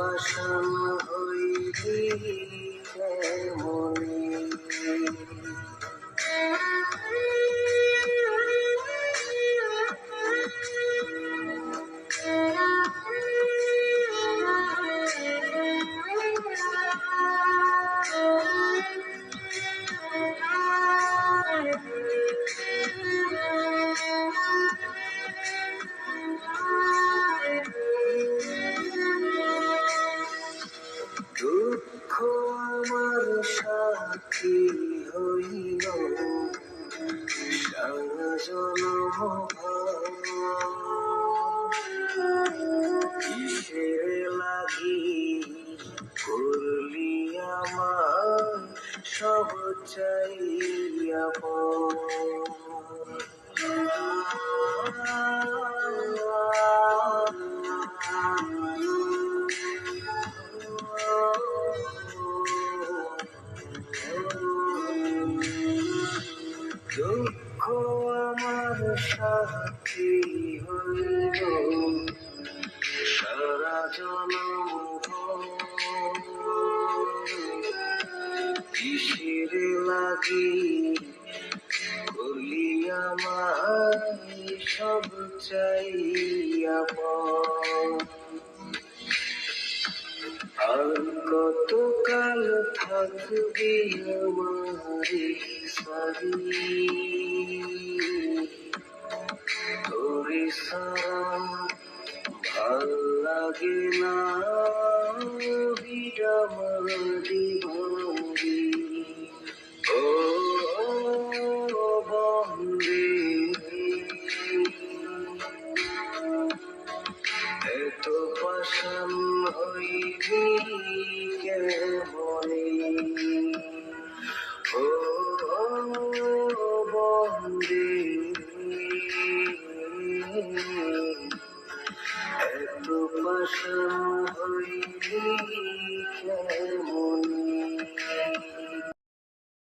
পাশান হইলি কেমন হইল কিসের লাগি করলি আমার সব চাইয়া দুঃখ কিসের লাগি করলি আমায় সব পাও। আর কতকাল থাকবি আমারে ভালো লাগে না বিরামারি ভারি ও বন্দে এত পাশান হইবি কেমনে ও বন্দে এত পাশা হইলি কেমন?